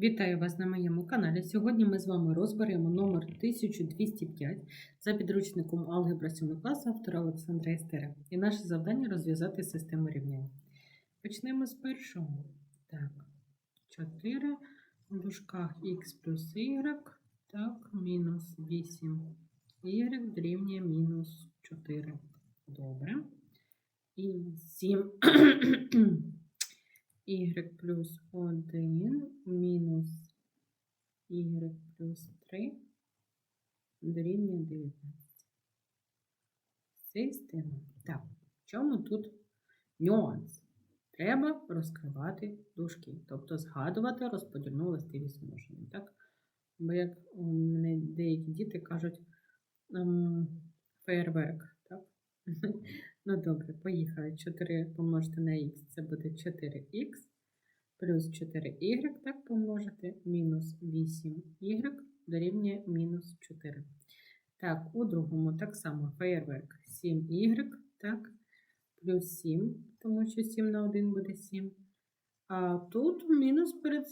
Вітаю вас на моєму каналі. Сьогодні ми з вами розберемо номер 1205 за підручником Алгебра 7 класу автора Олександра Естера. І наше завдання розв'язати систему рівнянь. Почнемо з першого. Так, 4 в дужках х плюс y, так, мінус 8 y дорівнює мінус 4. Добре. І 7 y плюс 1 мінус y плюс 3 дорівнює 19. Система. Так, в чому тут нюанс? Треба розкривати дужки, тобто згадувати розподільну властивість множення. Так? Бо як у мене деякі діти кажуть ем, фейерверк. Так? Ну добре, поїхали. 4 помножити на х, це буде 4х, плюс 4y, так помножити, мінус 8y дорівнює мінус 4. Так, у другому так само феєрверк 7y, так, плюс 7, тому що 7 на 1 буде 7. А тут мінус перед,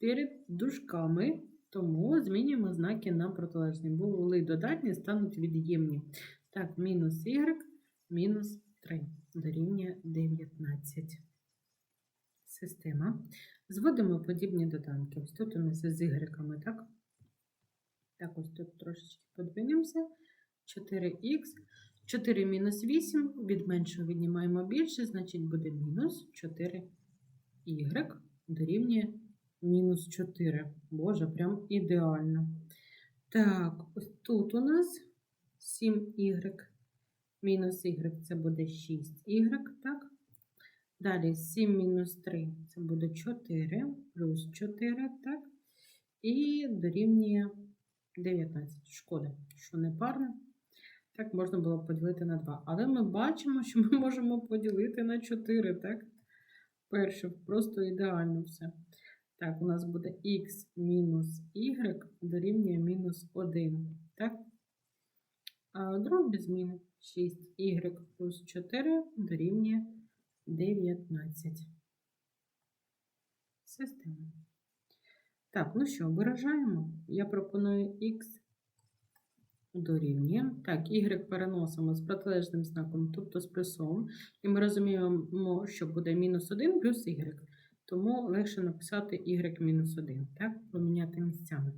перед дужками, тому змінюємо знаки на протилежні. Були додатні, стануть від'ємні. Так, мінус y мінус 3 дорівнює 19. Система. Зводимо подібні доданки. Ось тут у нас з ігреками, так? Так, ось тут трошечки подвинемося. 4х. 4 мінус 8. Від меншого віднімаємо більше, значить буде мінус 4y дорівнює мінус 4. Боже, прям ідеально. Так, ось тут у нас 7y. Мінус y це буде 6y, так? Далі 7 мінус 3 це буде 4, плюс 4, так? І дорівнює 19. Шкода, що не парне. Так, можна було поділити на 2. Але ми бачимо, що ми можемо поділити на 4, так? Перше, просто ідеально все. Так, у нас буде х мінус y дорівнює мінус 1, так? Без зміни. 6y плюс 4 дорівнює 19. Система. Так, ну що, виражаємо. Я пропоную x дорівнює. Так, y переносимо з протилежним знаком, тобто з плюсом. І ми розуміємо, що буде мінус 1 плюс y. Тому легше написати y мінус 1. Так, поміняти місцями.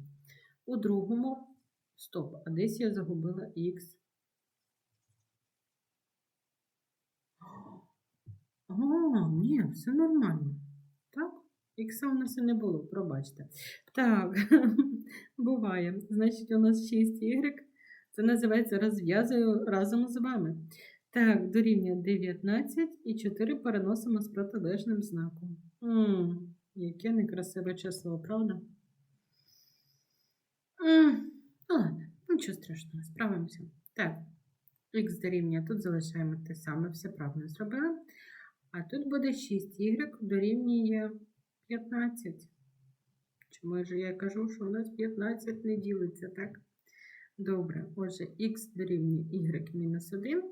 У другому, стоп, а десь я загубила x. А, ні, все нормально. Так? Ікса у нас і не було, пробачте. Так, буває. Значить, у нас 6y. Це називається розв'язую разом з вами. Так, дорівнює 19 і 4 переносимо з протилежним знаком. М, яке некрасиве число, правда? М, ну ладно, нічого страшного, справимося. Так, х дорівнює, тут залишаємо те саме, все правильно зробили. А тут буде 6y дорівнює 15. Чому ж я кажу, що у нас 15 не ділиться, так? Добре, отже, х дорівнює y мінус 1,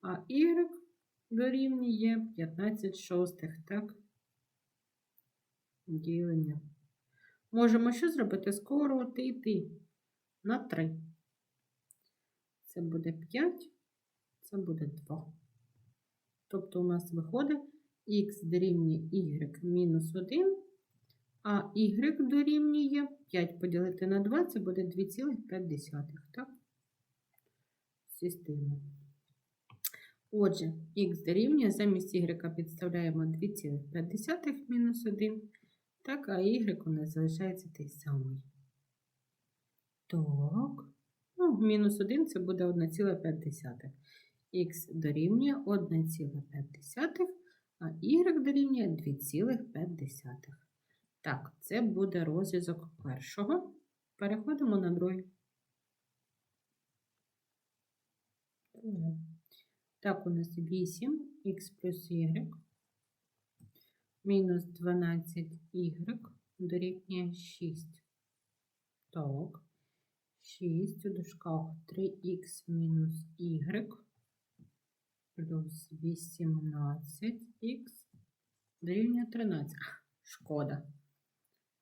а y дорівнює 15 шостих, так? Ділення. Можемо що зробити? Скоротити на 3. Це буде 5, це буде 2. Тобто у нас виходить х дорівнює y мінус 1, а y дорівнює 5 поділити на 2, це буде 2,5. Так? Система. Отже, х дорівнює, замість y підставляємо 2,5 мінус 1, так, а y у нас залишається той самий. Так, ну, мінус 1 це буде 1,5 х дорівнює 1,5, а y дорівнює 2,5. Так, це буде розв'язок першого. Переходимо на другий. Так, у нас 8 х плюс y мінус 12y дорівнює 6. Так, 6 у дужках 3х мінус y плюс 18х дорівнює 13. Шкода.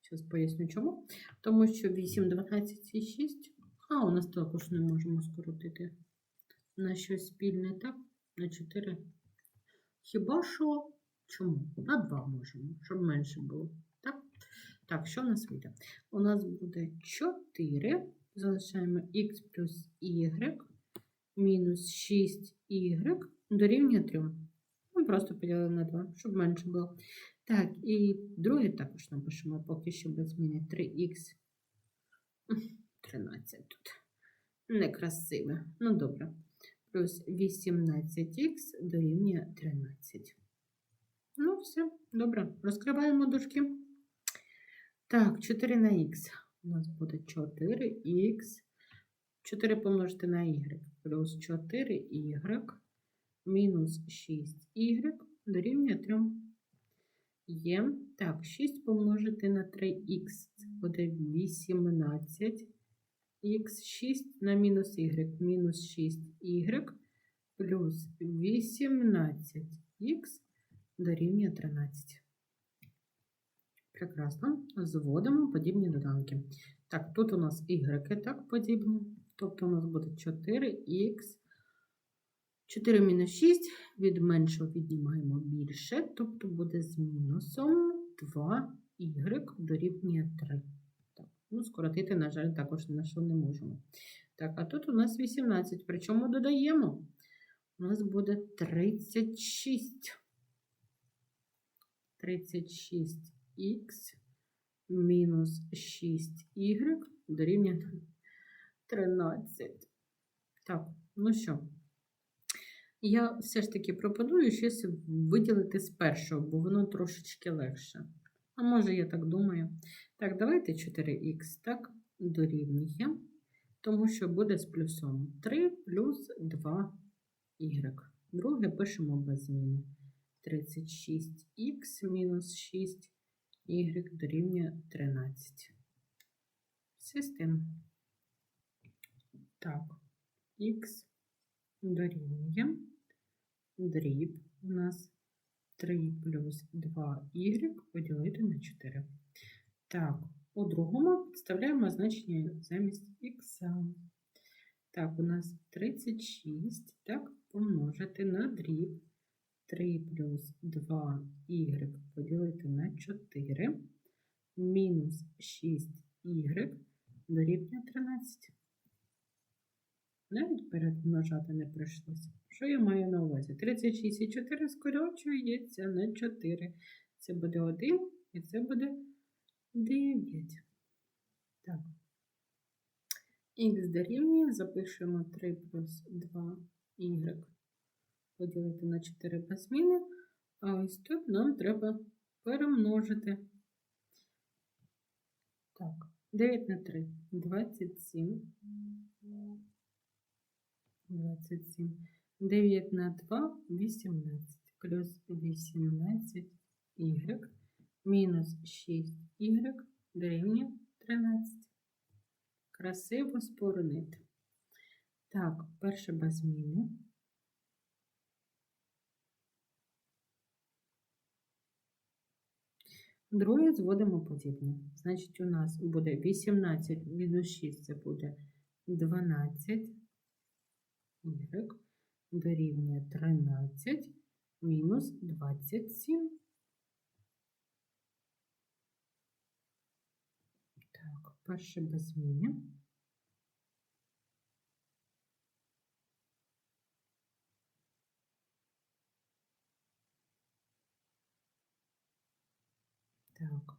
Зараз поясню чому. Тому що 8, 12 і 6. А, у нас також не можемо скоротити на щось спільне, так? На 4. Хіба що чому? На 2 можемо, щоб менше було. Так? Так, що в нас вийде? У нас буде 4. Залишаємо х плюс y мінус 6y дорівнює 3. Ми просто поділили на 2, щоб менше було. Так, і друге також напишемо поки що без зміни 3х. 13 тут. Некрасиве. Ну, добре. Плюс 18х дорівнює 13. Ну, все, добре. Розкриваємо дужки. Так, 4 на х. У нас буде 4х. 4 помножити на y. Плюс 4y мінус 6y дорівнює 3. Є. Так, 6 помножити на 3х. Це буде 18. Х 6 на мінус y. Мінус 6y плюс 18х дорівнює 13. Прекрасно. Зводимо подібні доданки. Так, тут у нас y так подібні. Тобто у нас буде 4х. 4 мінус 6 від меншого віднімаємо більше, тобто буде з мінусом 2y дорівнює 3. Так, ну, скоротити, на жаль, також на що не можемо. Так, а тут у нас 18, причому додаємо. У нас буде 36. 36х мінус 6y дорівнює 13. Так, ну що? Я все ж таки пропоную щось виділити з першого, бо воно трошечки легше. А може, я так думаю. Так, давайте 4х так дорівнює, тому що буде з плюсом 3 плюс 2y. Друге пишемо без зміни. 36х мінус 6y дорівнює 13. Систем. Так, х дорівнює. Дріб у нас 3 плюс 2y поділити на 4. Так, у другому підставляємо значення замість х. Так, у нас 36, так, помножити на дріб 3 плюс 2y поділити на 4, мінус 6y дорівнює 13. Навіть перемножати не прийшлося. Що я маю на увазі? 36 і 4 скорочується на 4. Це буде 1 і це буде 9. Так. Х дорівнює, запишемо 3 плюс 2y поділити на 4 без. А ось тут нам треба перемножити. Так, 9 на 3 27. 27. 9 на 2 18. Плюс 18 y мінус 6y дорівнює 13. Красиво споронити. Так, перше без зміни. Друге зводимо подібне. Значить, у нас буде 18 мінус 6 це буде 12 y дорівнює 13 мінус 27. Так, перше без зміни. Так,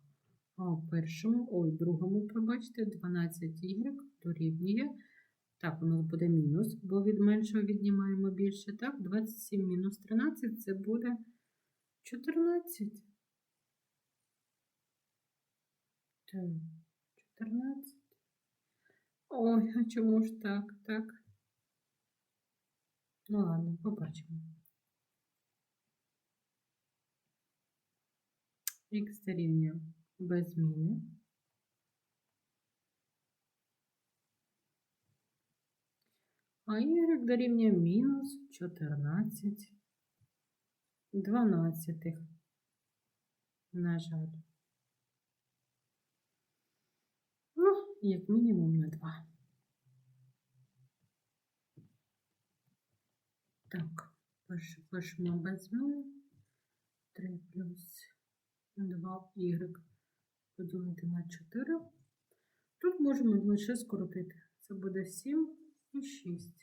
а у першому, ой, другому, пробачте, 12y дорівнює. Так, у нас буде мінус, бо від меншого віднімаємо більше. Так, 27 мінус 13 це буде 14. Так, 14. Ой, а чому ж так, так? Ну ладно, побачимо. Х дорівнює без зміни. А y дорівнює мінус 14 12. На жаль. Ну, як мінімум на 2. Так, пишемо без зміни. 3 плюс 2y поділити на 4. Тут можемо лише скоротити. Це буде 7 і 6.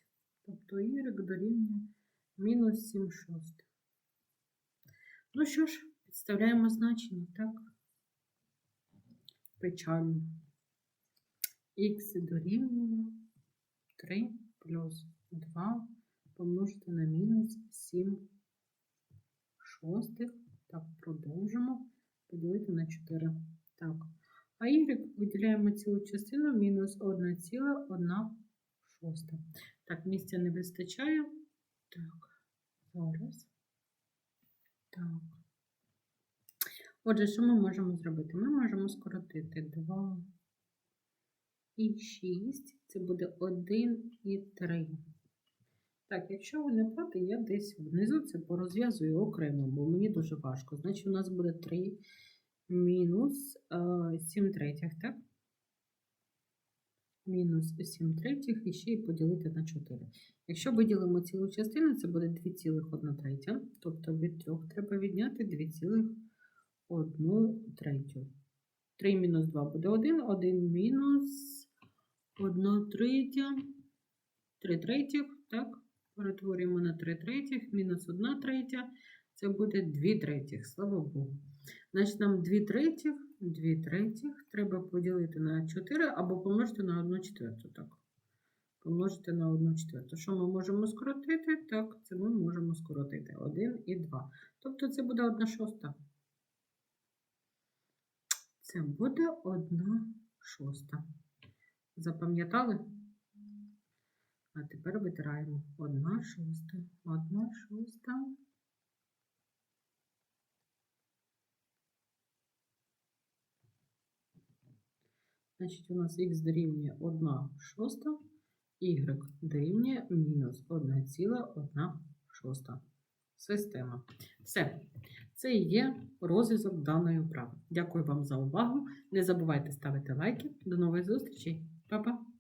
Тобто y дорівнює мінус 7 шостих. Ну що ж, підставляємо значення, так? Печально. Х дорівнює 3 плюс 2 помножити на мінус 7 шостих. Так, продовжимо. Поділити на 4. Так. А y виділяємо цілу частину мінус 1,1 шоста. Так, місця не вистачає. Так, зараз. Так. Отже, що ми можемо зробити? Ми можемо скоротити 2 і 6. Це буде 1 і 3. Так, якщо ви не проти, я десь внизу це порозв'язую окремо, бо мені дуже важко. Значить, у нас буде 3 мінус е, 7 третіх, так? Мінус 7 третіх і ще й поділити на 4. Якщо виділимо цілу частину, це буде 2,1 третя. Тобто від 3 треба відняти 2,1 третю. 3 мінус 2 буде 1, 1 мінус 1 третя, 3 третіх, так? Перетворюємо на 3 третіх, мінус 1 третя, це буде 2 третіх, слава Богу. Значить, нам 2 третіх, 2 третіх треба поділити на 4 або помножити на 1 четверту. Так. Помножити на 1 четверту. Що ми можемо скоротити? Так, це ми можемо скоротити 1 і 2. Тобто це буде 1 шоста. Це буде 1 шоста. Запам'ятали? А тепер витираємо 1 шоста, 1 шоста. Значить, у нас х дорівнює 1 шоста, y дорівнює мінус 1,1 шоста. Система. Все. Це і є розв'язок даної вправи. Дякую вам за увагу. Не забувайте ставити лайки. До нових зустрічей. Па-па!